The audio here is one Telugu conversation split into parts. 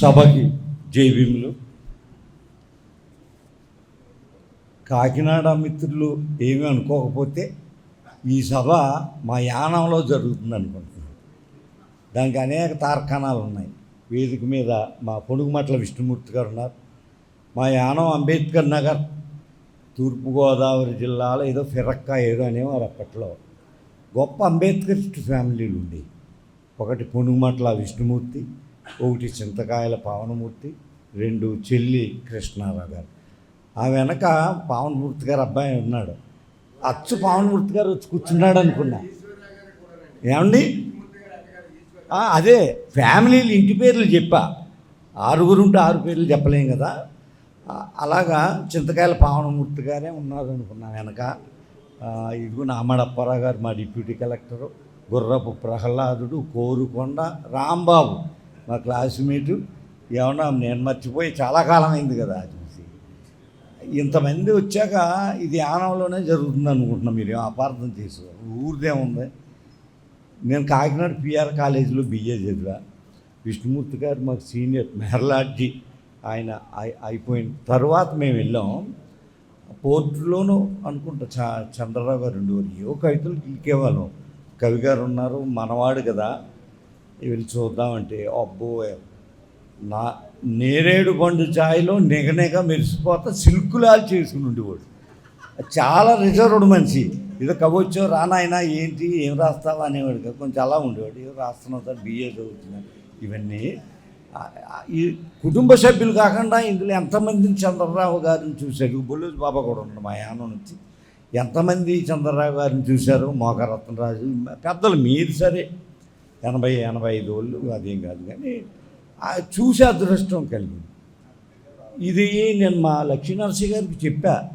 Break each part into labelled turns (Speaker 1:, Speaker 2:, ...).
Speaker 1: సభకి జైభీములు కాకినాడ మిత్రులు ఏమీ అనుకోకపోతే ఈ సభ మా యానంలో జరుగుతుంది అనుకుంటున్నాను. దానికి అనేక తార్కాణాలు ఉన్నాయి. వేదిక మీద మా పొడుగుమట్ల విష్ణుమూర్తి గారు ఉన్నారు. మా యానం అంబేద్కర్ నగర్ తూర్పుగోదావరి జిల్లాలో ఏదో ఫిరక్కా ఏదో అనేవారు అప్పట్లో గొప్ప అంబేద్కరిస్ట్ ఫ్యామిలీలు ఉండేవి. ఒకటి పొనుగుమట్ల విష్ణుమూర్తి ఒకటి చింతకాయల పావనమూర్తి రెండు చెల్లి కృష్ణారావు గారు. ఆ వెనక పావనమూర్తి గారు అబ్బాయి ఉన్నాడు. అచ్చు పావనమూర్తి గారు వచ్చి కూర్చున్నాడు అనుకున్నా. ఏమండి? అదే ఫ్యామిలీలు ఇంటి పేర్లు చెప్పా. ఆరుగురు ఉంటే ఆరు పేర్లు చెప్పలేం కదా. అలాగా చింతకాయల పావనమూర్తి గారే ఉన్నారు అనుకున్నా వెనక. ఇదిగో ఇదిగో నామడప్పారావు గారు మా డిప్యూటీ కలెక్టరు గుర్రపు ప్రహ్లాదుడు కోరుకొండ రాంబాబు. మా క్లాస్మేటు ఏమన్నా నేను మర్చిపోయి చాలా కాలం అయింది కదా చూసి. ఇంతమంది వచ్చాక ఇది యానంలోనే జరుగుతుంది అనుకుంటున్నాం మీరు ఏం అపార్థం చేసుకో ఊరిదే ఉంది. నేను కాకినాడ పిఆర్ కాలేజీలో బిఏ చదివా. విష్ణుమూర్తి గారు మాకు సీనియర్ మెహర్లాడ్జీ ఆయన అయిపోయిన తర్వాత మేము వెళ్ళాం. పోర్టులోనూ అనుకుంటా చ చంద్రరావు గారు ఉండేవారు. ఏవో కవితలు గీకేవాళ్ళం కవి గారు ఉన్నారు మనవాడు కదా. ఇవి చూద్దామంటే అబ్బో నా నేరేడు పండు ఛాయ్లో నిగనిగ మెరిసిపోతా సిల్కులాలు చేసుకుని ఉండేవాడు. చాలా రిజర్వ్డ్ మనిషి. ఇది కవచ్చో రానాయనా ఏంటి ఏం రాస్తావా అనేవాడు కదా. కొంచెం అలా ఉండేవాడు. ఏం రాస్తున్నావు సార్ బిఏ చదువుతున్నా ఇవన్నీ ఈ కుటుంబ సభ్యులు కాకుండా ఇందులో ఎంతమందిని చంద్రరావు గారిని చూశారు? బొల్లోజు బాబా కూడా ఉన్నాడు మా యానం నుంచి. ఎంతమంది చంద్రరావు గారిని చూశారు? మోకరత్నరాజు పెద్దలు మీరు సరే. ఎనభై ఎనభై ఐదు వాళ్ళు అదేం కాదు కానీ చూసే అదృష్టం కలిగింది. ఇది నేను మా లక్ష్మీనరసి గారికి చెప్పా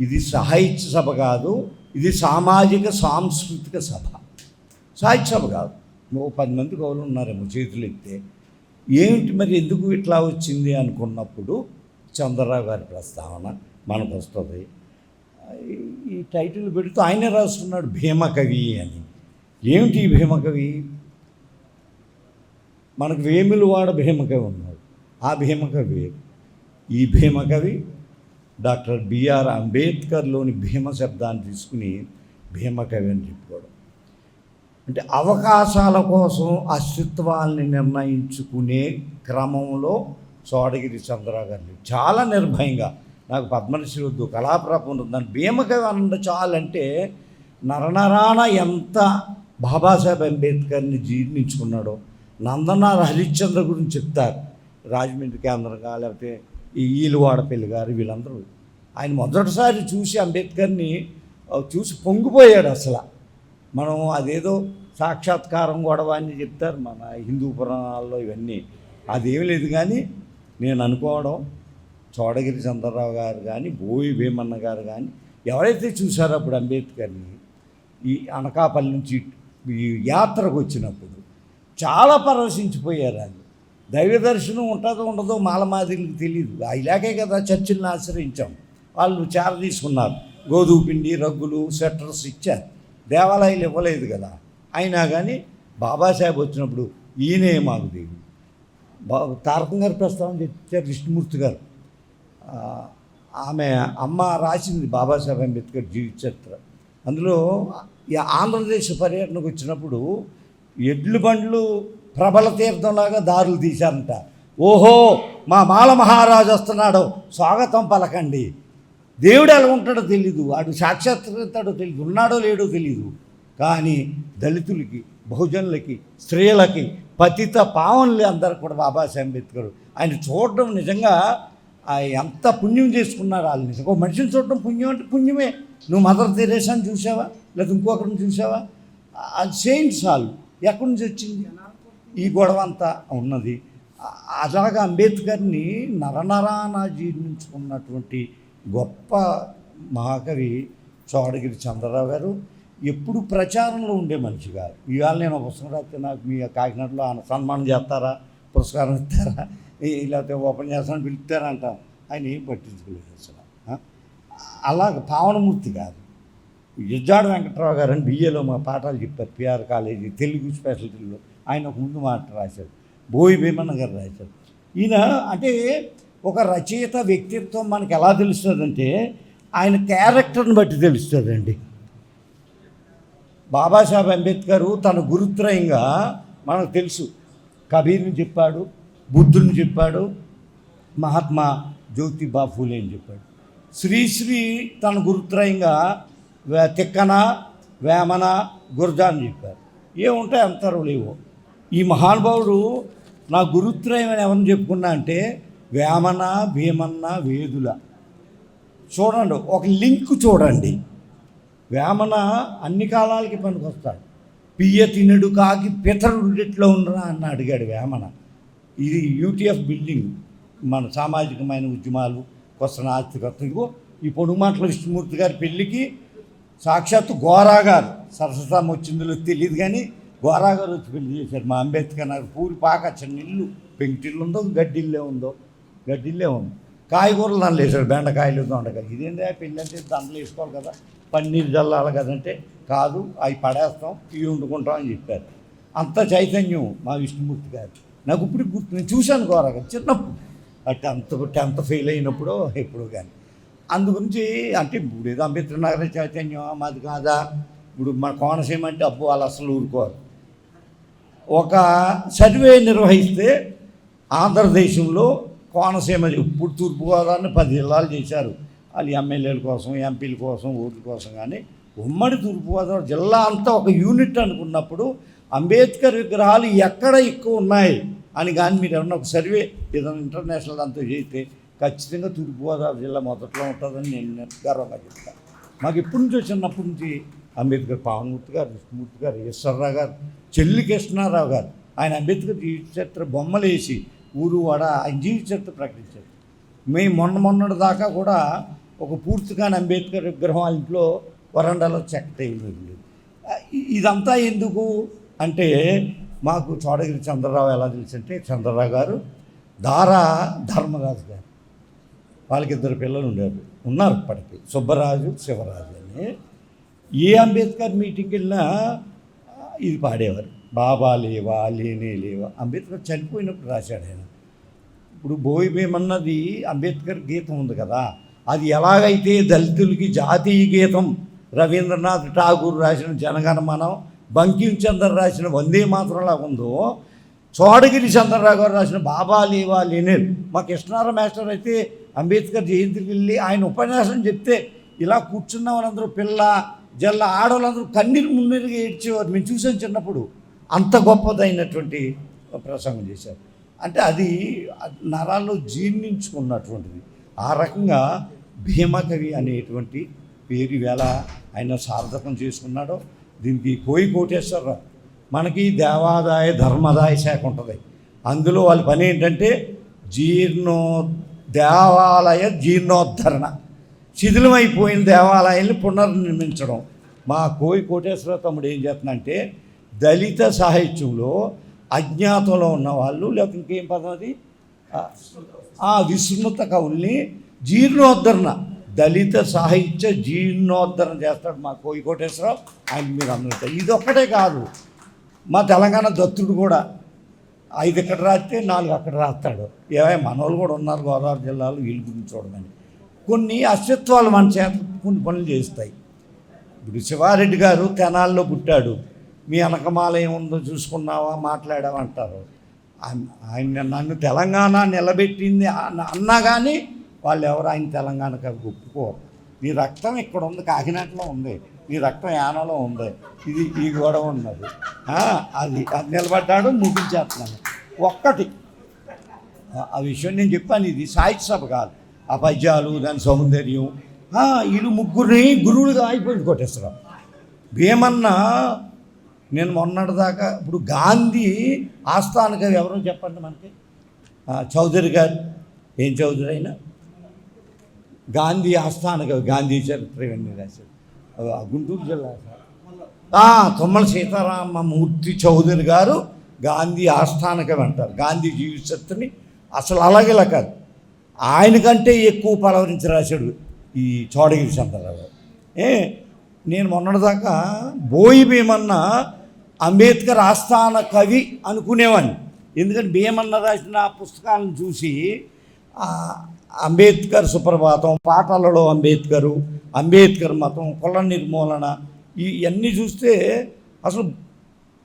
Speaker 1: ఇది సాహిత్య సభ కాదు ఇది సామాజిక సాంస్కృతిక సభ. సాహిత్య సభ కాదు. ఓ పది మంది కవులు ఉన్నారేమో చేతులు ఎత్తే. ఏమిటి మరి ఎందుకు ఇట్లా వచ్చింది అనుకున్నప్పుడు చంద్రరావు గారి ప్రస్తావన మనకు వస్తుంది. ఈ- టైటిల్ పెడుతూ ఆయనే రాస్తున్నాడు భీమకవి అని. ఏమిటి భీమకవి మనకు వేములవాడ భీమకవి ఉన్నాడు. ఆ భీమకవి ఈ భీమకవి డాక్టర్ బిఆర్ అంబేద్కర్లోని భీమ శబ్దాన్ని తీసుకుని భీమకవి అని చెప్పుకోవడం. అంటే అవకాశాల కోసం అస్తిత్వాల్ని నిర్ణయించుకునే క్రమంలో చోడగిరి చంద్రరావు చాలా నిర్భయంగా. నాకు పద్మశ్రీ వద్దు కళాప్రాపం ఉంది. దాని భీమకవి అన్న చాలంటే నరనరాన ఎంత బాబాసాహెబ్ అంబేద్కర్ని జీర్ణించుకున్నాడో నందనార హరిశ్చంద్ర గురించి చెప్తారు. రాజమండ్రి కేంద్రంగా లేకపోతే ఈ ఈలువాడపల్లి గారు వీళ్ళందరూ. ఆయన మొదటిసారి చూసి అంబేద్కర్ని చూసి పొంగిపోయాడు అసలు. మనం అదేదో సాక్షాత్కారం గొడవ అని చెప్తారు మన హిందూ పురాణాల్లో ఇవన్నీ. అదేం లేదు కానీ నేను అనుకోవడం చోడగిరి చంద్రరావు గారు కానీ బోయి భీమన్న గారు కానీ ఎవరైతే చూసారో అప్పుడు అంబేద్కర్ని ఈ అనకాపల్లి నుంచి ఈ యాత్రకు వచ్చినప్పుడు చాలా పరవశించిపోయారు వాళ్ళు దైవ దర్శనం ఉంటుందో ఉండదో మాలమాదిరికి తెలియదు ఇలాగే కదా చర్చిల్ని ఆశ్రయించాం. వాళ్ళు చేర తీసుకున్నారు. గోధుమ పిండి రగ్గులు స్వెటర్స్ ఇచ్చారు. దేవాలయాలు ఇవ్వలేదు కదా. అయినా కానీ బాబాసాహెబ్ వచ్చినప్పుడు ఈయనే మాకు దేవుడు. బా తారకం గారి ప్రస్తావన చెప్పారు విష్ణుమూర్తి గారు. ఆమె అమ్మ రాసింది బాబాసాహెబ్ అంబేద్కర్ జీవిత చరిత్ర. అందులో ఈ ఆంధ్రప్రదేశ్ పర్యటనకు వచ్చినప్పుడు ఎడ్లు బండ్లు ప్రబల తీర్థంలాగా దారులు తీశారంట. ఓహో మా మాల మహారాజు వస్తున్నాడు. స్వాగతం పలకండి. దేవుడు ఎలా ఉంటాడో తెలీదు. అటు సాక్షాత్కరిస్తాడో తెలియదు ఉన్నాడో లేడో తెలీదు. కానీ దళితులకి బహుజనులకి స్త్రీలకి పతిత పావనులు అందరు కూడా బాబాసాహెబ్ అంబేద్కర్ ఆయన చూడడం నిజంగా ఆ ఎంత పుణ్యం చేసుకున్నారు. వాళ్ళు నిజంగా ఒక మనిషిని చూడడం పుణ్యం అంటే పుణ్యమే. నువ్వు మదర్ తెరేసాని చూసావా? లేదా ఇంకొకరిని చూసావా? అది వాళ్ళు ఎక్కడి నుంచి వచ్చింది? ఈ గొడవ అంతా ఉన్నది. అలాగ అంబేద్కర్ని నరనరాన జీర్ణించుకున్నటువంటి గొప్ప మహాకవి చోడగిరి చంద్రరావు గారు ఎప్పుడు ప్రచారంలో ఉండే మనిషి కాదు. ఇవాళ నేను పుస్తకం రాస్తే నాకు మీ కాకినాడలో ఆయన సన్మానం చేస్తారా? పురస్కారం ఇస్తారా? లేకపోతే ఉపన్యాసాన్ని పిలుస్తారంట ఆయన ఏం పట్టించుకోలేదు అసలు. అలాగ పావనమూర్తి కాదు. యజ్జాడ వెంకట్రావు గారు అని బిఏలో మా పాఠాలు చెప్పారు పిఆర్ కాలేజీ తెలుగు స్పెషాలిటీలో. ఆయన ఒక ముందు మాట రాశారు బోయి భీమన్న గారు రాశారు. ఈయన అంటే ఒక రచయిత వ్యక్తిత్వం మనకు ఎలా తెలుస్తుందంటే ఆయన క్యారెక్టర్ని బట్టి తెలుస్తుందండి. బాబాసాహెబ్ అంబేద్కర్ తన గురుత్రయంగా మనకు తెలుసు. కబీర్ని చెప్పాడు బుద్ధుని చెప్పాడు మహాత్మా జ్యోతిబా ఫూలే అని చెప్పాడు. శ్రీశ్రీ తన గురుత్రయంగా తిక్కన వేమన గురజ అని చెప్పారు. ఏముంటాయి అంతరు లేవు. ఈ మహానుభావుడు నా గురుత్రయం అని ఎవరిని చెప్పుకున్నా అంటే వేమన భీమన్న వేదుల. చూడండి ఒక లింక్ చూడండి. వేమన అన్ని కాలాలకి పనికొస్తాడు. పియ్య తినడు కాకి పితరుడిట్లో ఉండరా అని అడిగాడు వేమన. ఇది యూటీఎఫ్ బిల్డింగ్. మన సామాజికమైన ఉద్యమాలు కొత్త ఆస్తికత్వం ఈ పొడుమాటల విష్ణుమూర్తి గారి పెళ్ళికి సాక్షాత్తు గోరాగారు. సరస్వతం వచ్చిందో తెలియదు కానీ గోరాగారు వచ్చి పెళ్ళి చేశారు. మా అంబేద్కర్ నగర్ పూరి పాక చిన్న ఇల్లు పెంకిటిల్లు ఉందో గడ్డిల్లే ఉందో గడ్డిల్లే ఉంది. కాయగూరలు దాంట్లో వేసాడు బెండకాయలు దొండకాయలు. ఇదేంటి పెళ్ళి అంటే దాంట్లో వేసుకోవాలి కదా. పన్నీరు జల్లాలి కదంటే కాదు అవి పడేస్తాం ఇవి వండుకుంటాం అని చెప్పారు. అంత చైతన్యం మా విష్ణుమూర్తి గారు. నాకు ఇప్పుడు గుర్తు నేను చూశాను గోరాగారు చిన్నప్పుడు. అంటే అంత టెన్త్ ఫెయిల్ అయినప్పుడు ఎప్పుడు కానీ. అందు గురించి అంటే ఇప్పుడు ఏదో అంబేద్కర్ నగర చైతన్యం మాది కాదా? ఇప్పుడు మన కోనసీమ అంటే అప్పు వాళ్ళు అసలు ఊరుకోరు. ఒక సర్వే నిర్వహిస్తే ఆంధ్రదేశంలో కోనసీమ ఇప్పుడు తూర్పుగోదావరిని పది జిల్లాలు చేశారు. వాళ్ళు ఎమ్మెల్యేల కోసం ఎంపీల కోసం ఓట్ల కోసం కానీ ఉమ్మడి తూర్పుగోదావరి జిల్లా అంతా ఒక యూనిట్ అనుకున్నప్పుడు అంబేద్కర్ విగ్రహాలు ఎక్కడ ఎక్కువ ఉన్నాయి అని కానీ మీరు ఏమన్నా ఒక సర్వే ఏదైనా ఇంటర్నేషనల్ అంతా చేస్తే ఖచ్చితంగా తూర్పుగోదావరి జిల్లా మొదట్లో ఉంటుందని నేను గర్వంగా చెప్తాను. మాకు ఎప్పటి నుంచో చిన్నప్పటి నుంచి అంబేద్కర్ పావనమూర్తి గారు విష్ణుమూర్తి గారు ఈశ్వరరావు గారు చెల్లి కృష్ణారావు గారు ఆయన అంబేద్కర్ జీవిత చరిత్ర బొమ్మలు వేసి ఊరు వాడ ఆయన జీవిత చరిత్ర ప్రకటించారు. మేము మొన్న మొన్నటి దాకా కూడా ఒక పూర్తిగాని అంబేద్కర్ విగ్రహం ఇంట్లో వరండాలో చెక్క ఇదంతా ఎందుకు అంటే మాకు చోడగిరి చంద్రరావు ఎలా తెలుసు అంటే చంద్రరావు గారు దారా ధర్మరాజు గారు. వాళ్ళకి ఇద్దరు పిల్లలు ఉండేవారు. ఉన్నారు ఇప్పటికి. సుబ్బరాజు శివరాజు అని. ఏ అంబేద్కర్ మీటింగ్కి వెళ్ళినా ఇది పాడేవారు. బాబా లేవా లేనే లేవా. అంబేద్కర్ చనిపోయినప్పుడు రాశాడు ఆయన. ఇప్పుడు బోయి భీమన్నది అంబేద్కర్ గీతం ఉంది కదా అది ఎలాగైతే దళితులకి జాతీయ గీతం రవీంద్రనాథ్ ఠాగూర్ రాసిన జనగణమనం బంకించంద్ర రాసిన వందే మాత్రంలా ఉందో చోడగిరి చంద్రరావు గారు రాసిన బాబా లేవా లేనే. మా కృష్ణారావు మాస్టర్ అయితే అంబేద్కర్ జయంతికి వెళ్ళి ఆయన ఉపన్యాసం చెప్తే ఇలా కూర్చున్న వాళ్ళందరూ పిల్ల జల్ల ఆడవాళ్ళందరూ కన్నీరు మున్నీరుగా ఏడ్చేవారు. మేము చూసాం చిన్నప్పుడు. అంత గొప్పదైనటువంటి ప్రసంగం చేశారు. అంటే అది నరాల్లో జీర్ణించుకున్నటువంటిది. ఆ రకంగా భీమకవి అనేటువంటి పేరు వేళ ఆయన సార్థకం చేసుకున్నాడో. దీనికి కోయి కోటేశ్వరరావు. మనకి దేవాదాయ ధర్మదాయ శాఖ ఉంటుంది. అందులో వాళ్ళ పని ఏంటంటే జీర్ణో దేవాలయ జీర్ణోద్ధరణ. శిథిలమైపోయిన దేవాలయాన్ని పునర్నిర్మించడం. మా కోయి కోటేశ్వర తమ్ముడు ఏం చేస్తున్నంటే దళిత సాహిత్యంలో అజ్ఞాతంలో ఉన్న వాళ్ళు లేకపోతే ఇంకేం పదం అది? ఆ, విస్మృత కవుల్ని జీర్ణోద్ధరణ. దళిత సాహిత్య జీర్ణోద్ధరణ చేస్తాడు మా కోయి కోటేశ్వరరావు. ఆయన మీరు అందరూ ఇది ఒక్కటే కాదు. మా తెలంగాణ దత్తుడు కూడా ఐదు ఇక్కడ రాస్తే నాలుగు అక్కడ రాస్తాడు. ఏవై మనోళ్ళు కూడా ఉన్నారు గోదావరి జిల్లాలో వీళ్ళు గురించి చూడమని. కొన్ని అస్తిత్వాలు మన చేత కొన్ని పనులు చేస్తాయి. ఇప్పుడు శివారెడ్డి గారు తెనాల్లో పుట్టాడు. మీ అనకమాల ఏముందో చూసుకున్నావా మాట్లాడామంటారు ఆయన- ఆయన నన్ను తెలంగాణ నిలబెట్టింది అన్న- అన్నా కానీ వాళ్ళు ఎవరు ఆయన తెలంగాణకు అవి ఒప్పుకోరు. నీ రక్తం ఇక్కడ ఉంది కాకినాడలో ఉంది. నీ రక్తం యానలో ఉంది. ఇది ఈ గొడవ ఉన్నది. అది అది నిలబడ్డాడు ముగించేస్తున్నాను ఒక్కటి. ఆ- విషయం నేను చెప్పాను ఇది సాహిత్య సభ కాదు. ఆ పద్యాలు దాని సౌందర్యం. వీళ్ళు ముగ్గురిని గురువులుగా అయిపోయింది కొట్టేశ్వరం భీమన్న నేను మొన్నటిదాకా ఇప్పుడు గాంధీ ఆస్థాన ఎవరో చెప్పండి మనకి? చౌదరి గారు. ఏం చౌదరి అయినా? గాంధీ ఆస్థాన గాంధీ చరిత్ర ఇవన్నీ రాశారు. గుంటూరు జిల్లా సార్. తుమ్మల సీతారామమూర్తి చౌదరి గారు గాంధీ ఆస్థానకం అంటారు. గాంధీ జీవిత అసలు అలాగేలా కాదు. కాదు ఆయనకంటే ఎక్కువ పలవరించి రాశాడు ఈ చోడగిరి చంద్రరావు. ఏ నేను మొన్నటిదాకా బోయి భీమన్న అంబేద్కర్ ఆస్థాన కవి అనుకునేవాడిని. ఎందుకంటే భీమన్న రాసిన పుస్తకాలను చూసి అంబేద్కర్ సుప్రభాతం పాటలలో అంబేద్కరు అంబేద్కర్ మతం కుల నిర్మూలన ఇవన్నీ చూస్తే అసలు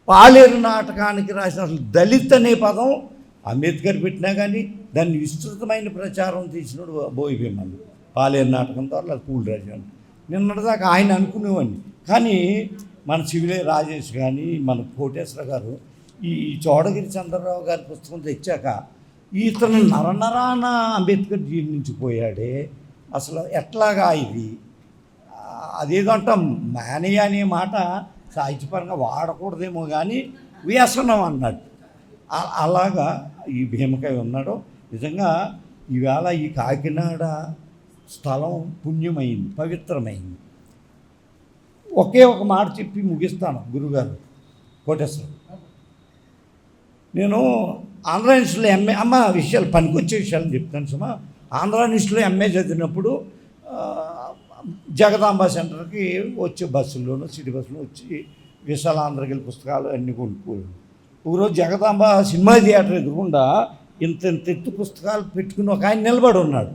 Speaker 1: పాలేరు నాటకానికి రాసిన అసలు దళిత్ అనే పదం అంబేద్కర్ పెట్టినా కానీ దాన్ని విస్తృతమైన ప్రచారం తీసినాడు బోయి పాలేరు నాటకం ద్వారా కూల్ రాజాను నిన్నటిదాకా ఆయన అనుకునేవాడిని. కానీ మన చివిలే రాజేష్ కానీ మన కోటేశ్వర గారు ఈ చోడగిరి చంద్రరావు గారి పుస్తకం తెచ్చాక ఇతను నరనరాన అంబేద్కర్ జీర్ణించిపోయాడే అసలు ఎట్లాగా ఇది? అదేదంట మేనయ్య అనే మాట సాహిత్యపరంగా వాడకూడదేమో కానీ వ్యసనం అన్నాడు. అలాగా ఈ భీమకాయ ఉన్నాడు. నిజంగా ఈవేళ ఈ కాకినాడ స్థలం పుణ్యమైంది పవిత్రమైంది. ఒకే ఒక మాట చెప్పి ముగిస్తాను గురుగారు కోటేశ్వరం నేను ఆంధ్ర న్యూస్లో ఎంఏ అమ్మ విషయాలు పనికొచ్చే విషయాలు చెప్తాను సుమా. ఆంధ్ర న్యూస్లో ఎంఏ చదివినప్పుడు జగదాంబ సెంటర్కి వచ్చే బస్సుల్లోనూ సిటీ బస్సులో వచ్చి విశాలాంధ్రగిరి పుస్తకాలు అన్నీ కొనుక్కోడు ఒకరోజు జగదాంబ సినిమా థియేటర్ ఎదురుకుండా ఇంత ఇంత ఎత్తు పుస్తకాలు పెట్టుకుని ఒక ఆయన నిలబడి ఉన్నాడు.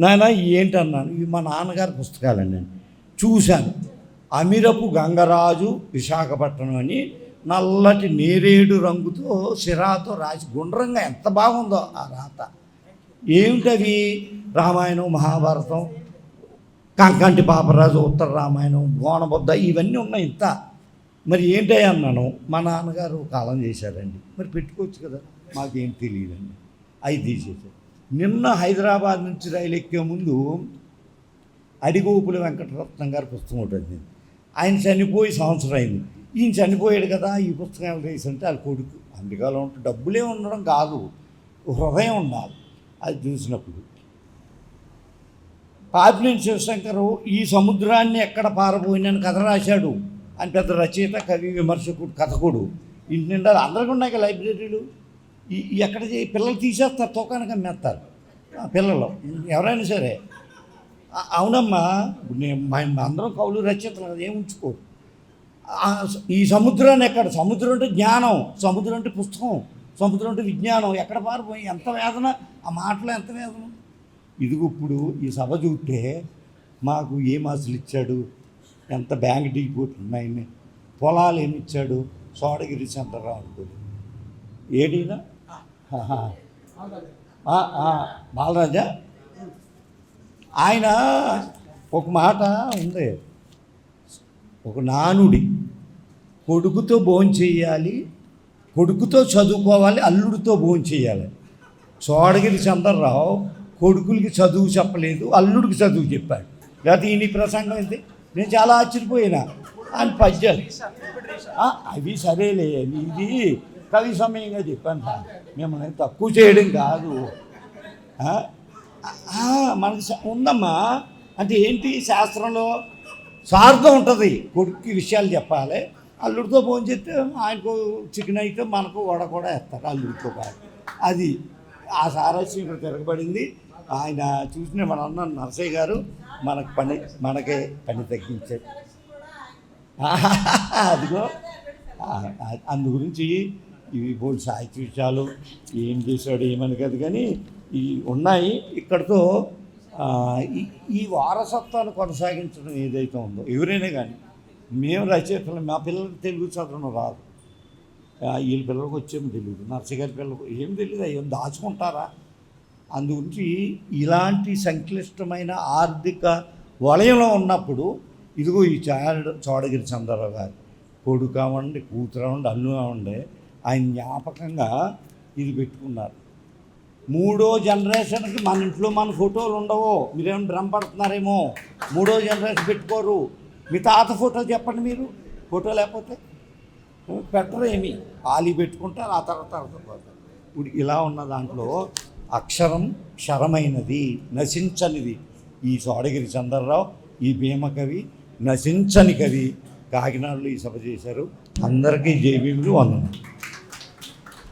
Speaker 1: నాయన ఏంటన్నాను? ఇవి మా నాన్నగారి పుస్తకాలని నేను. చూశాను. అమిరపు గంగరాజు విశాఖపట్నం అని నల్లటి నేరేడు రంగుతో సిరాతో రాసి గుండ్రంగా ఎంత బాగుందో ఆ రాత. ఏమిటవి రామాయణం మహాభారతం కంకంటి పాపరాజు ఉత్తర రామాయణం గోనబొద్ద ఇవన్నీ ఉన్నాయి ఇంత. మరి ఏంటి అన్నాను? మా నాన్నగారు కాలం చేశారండి. మరి పెట్టుకోవచ్చు కదా? మాకేం తెలియదండి. అవి తీసేసారు నిన్న హైదరాబాద్ నుంచి రైలు ఎక్కే ముందు అడిగోపుల వెంకటరత్నం గారి పుస్తకం ఉంటుంది ఆయన చనిపోయి సంవత్సరం అయింది. ఈయన చనిపోయాడు కదా ఈ పుస్తకం ఎవరు వేసంటే వాళ్ళ కొడుకు. అందుకలో ఉంటే డబ్బులే ఉండడం కాదు. హృదయం ఉండాలి. అది చూసినప్పుడు. పాపినేని శివశంకరు ఈ సముద్రాన్ని ఎక్కడ పారబోయినని కథ రాశాడు అని పెద్ద రచయిత కవి విమర్శకుడు కథకుడు. ఇంటి నిండా అందరికీ ఉన్నాయి లైబ్రరీలు. ఈ ఎక్కడ పిల్లలు తీసేస్తారు తోకానికి అమ్మేస్తారు. పిల్లలు ఎవరైనా సరే. అవునమ్మా నేను అందరం కవులు రచయితలు కదా ఏం ఉంచుకో. ఈ సముద్రాన్ని ఎక్కడ? సముద్రం అంటే జ్ఞానం సముద్రం అంటే పుస్తకం సముద్రం అంటే విజ్ఞానం. ఎక్కడ పారిపోయి ఎంత వేదన ఆ మాటలో ఎంత వేదన? ఇదిగో ఇప్పుడు ఈ సభ చూస్తే మాకు ఏ మాసులు ఇచ్చాడు? ఎంత బ్యాంక్ డిపోట్లు ఉన్నాయని పొలాలు ఏమి ఇచ్చాడు? సోడగిరి చంద్రరావు ఏడీనా? బాలరాజా? ఆయన ఒక మాట ఉంది. ఒక నానుడి కొడుకుతో భోంచేయాలి కొడుకుతో చదువుకోవాలి అల్లుడితో భోంచేయాలి చోడగిరి చంద్రరావు కొడుకులకి చదువు చెప్పలేదు అల్లుడికి చదువు చెప్పాడు. లేకపోతే ఈయన ప్రసంగం అయితే నేను చాలా ఆశ్చర్యపోయినా. ఆయన పద్యాలు. అవి సరేలే ఇది కవి సమయంగా చెప్పాను సార్. మిమ్మల్ని తక్కువ చేయడం కాదు. మనకి ఉందమ్మా. అంటే ఏంటి శాస్త్రంలో? స్వార్థం ఉంటుంది. కొడుక్కి విషయాలు చెప్పాలి. అల్లుడితో ఫోన్ చేస్తే ఆయనకు చికెన్ అయితే మనకు వడ కూడా వేస్తారు అల్లుడితో పాటు. అది ఆ సారస్యం ఇక్కడ తిరగబడింది. ఆయన చూసిన మన అన్న నరసయ్య గారు మనకు పని మనకే పని తగ్గించాడు అదిగో అందు గురించి ఇవి బోల్ సాహిత్య విషయాలు ఏం చేశాడు ఏమని కాదు కానీ ఈ ఉన్నాయి. ఇక్కడతో ఈ- ఈ వారసత్వాన్ని కొనసాగించడం ఏదైతే ఉందో ఎవరైనా కానీ మేము రచయితలు మా పిల్లలకి తెలుగు చదవడం రాదు. వీళ్ళ పిల్లలకు వచ్చేమో తెలియదు నర్సగారి గారి పిల్లలకు ఏం తెలియదు అవి దాచుకుంటారా? అందు గురించి ఇలాంటి సంక్లిష్టమైన ఆర్థిక వలయంలో ఉన్నప్పుడు ఇదిగో ఈ చాడ చోడగిరి చంద్రరావు గారు కొడుకు అవ్వండి కూతురు అవ్వండి అల్లు అవ్వండి ఆయన జ్ఞాపకంగా ఇది పెట్టుకున్నారు. మూడో జనరేషన్కి మన ఇంట్లో మన ఫోటోలు ఉండవు. మీరేమైనా భ్రమపడుతున్నారేమో మూడో జనరేషన్ పెట్టుకోరు. మీ తాత ఫోటో చెప్పండి మీరు. ఫోటో లేకపోతే? పెట్టరు ఏమి. ఆలి పెట్టుకుంటారు ఆ తర్వాత తర్వాత. ఇప్పుడు ఇలా ఉన్న దాంట్లో అక్షరం క్షరమైనది నశించనిది. ఈ సోడగిరి చంద్రరావు ఈ భీమకవి నశించని కవి. కాకినాడలో ఈ సభ చేశారు. అందరికీ జేబీలు వందనం